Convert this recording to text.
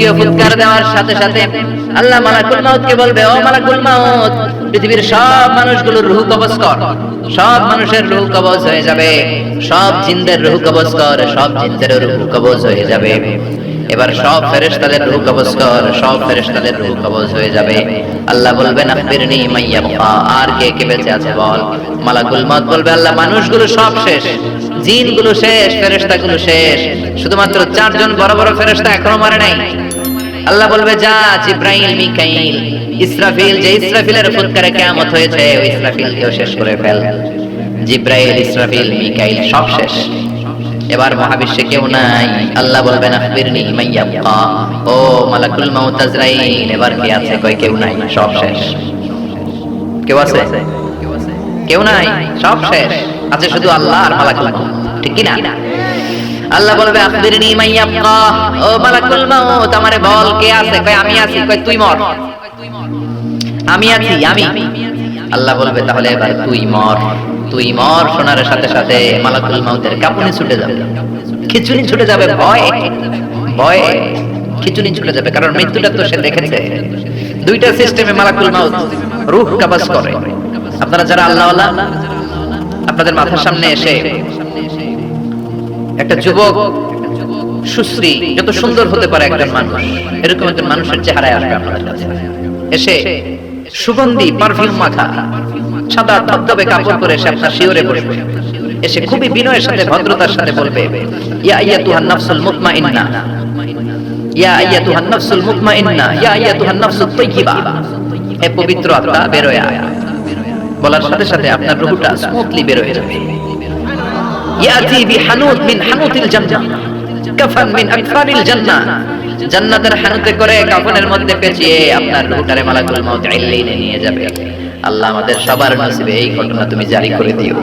দ্বিতীয় ফুৎকার দেওয়ার সাথে সাথে আল্লাহ মালাকুল বলবে, ও মালাকুল মাউত, পৃথিবীর সব মানুষগুলোর রুহ কবজ কর। সব মানুষের রুহ কবজ হয়ে যাবে। সব রুহ কবজ কর, সব রুহ কবজ হয়ে যাবে। এবার সব ফেরেশতাদের রূহ কবজ কর, সব ফেরেশতাদের রূহ কবজ হয়ে যাবে। আল্লাহ বলবেন, আখবিরনি মাইয়া আর কে কে বেঁচে আছে বল। মালাকুল মত বলবে, আল্লাহ, মানুষগুলো সব শেষ, জিনগুলো শেষ, ফেরেশতাগুলো শেষ। শুধুমাত্র চারজন বড় বড় ফেরেশতা এখনও মারে নাই। আল্লাহ বলবে, যা জিব্রাইল, মিকাইল, ইসরাফিল, যে ইসরাফিলের ফুৎকারে কিয়ামত হয়েছে, ওই ইসরাফিলকেও শেষ করে ফেল। জিব্রাইল, ইসরাফিল, মিকাইল সব শেষ। এবার মহাবিশ্বে কেউ নাই। আল্লাহ বলবেন, আখবিরনি মাইয়াবকা ও মালাকুল মাউত আজরাইল, এবার কে আছে কই কেউ নাই, সব শেষ। কেউ আছে? কেউ নাই, সব শেষ। আছে শুধু আল্লাহ আর মালাকুল ঠিক কি না? আল্লাহ বলবে, আখবিরনি মাইয়াবকা ও মালাকুল মাউত, আমারে বল, কে আছে? কই আমি আছি। কই তুই মর। আমি আছি, আমি। আল্লাহ বলবে, তাহলে এবার তুই মর। তুই মর, শোনার সাথে সাথে মালাকুল মাউতের কাপুনি ছুটে যাবে। খিচুনি ছুটে যাবে ভয় ভয় খিচুনি ছুটে যাবে, কারণ মৃত্যুটা তো সে দেখেছে। দুইটা সিস্টেমে মালাকুল মাউত রূহ কাবাজ করে। আপনারা যারা আল্লাহ আপনাদের মাথার সামনে এসে একটা যুবক সুশ্রী যত সুন্দর হতে পারে একজন মানুষ এরকম একজন মানুষের চেহারায় আসবে আপনাদের কাছে। এসে সুগন্ধি পারফিউম মাখা সাদা ধবধবে কাপড় পরে এসে আপনার শিওরে বসবে। এসে খুবই বিনয়ের সাথে ভদ্রতার সাথে বলবে ইয়া আইয়াতুহান নাফসুল মুতমাইন্না। ইয়া আইয়াতুহান নাফসুল মুতমাইন্না। ইয়া আইয়াতুহান নাফসুত তাইয়্যিবা হে পবিত্র আত্মা বের হয়ে আয়। বলার সাথে সাথে আপনার রূহটা স্মুথলি বের হয়ে যাবে। ইয়াতি বিহানুত মিন হানুতিল জান্নাহ, কাফান মিন আকফানিল জান্নাহ। জান্নাতের হানুতে করে কাফনের মধ্যে পেঁচিয়ে আপনার রূহটারে মালাকুল মাউত ইল্লাইনে নিয়ে যাবে। আল্লাহ আমাদের সবার নসিবে এই ঘটনা তুমি জারি করে দিও।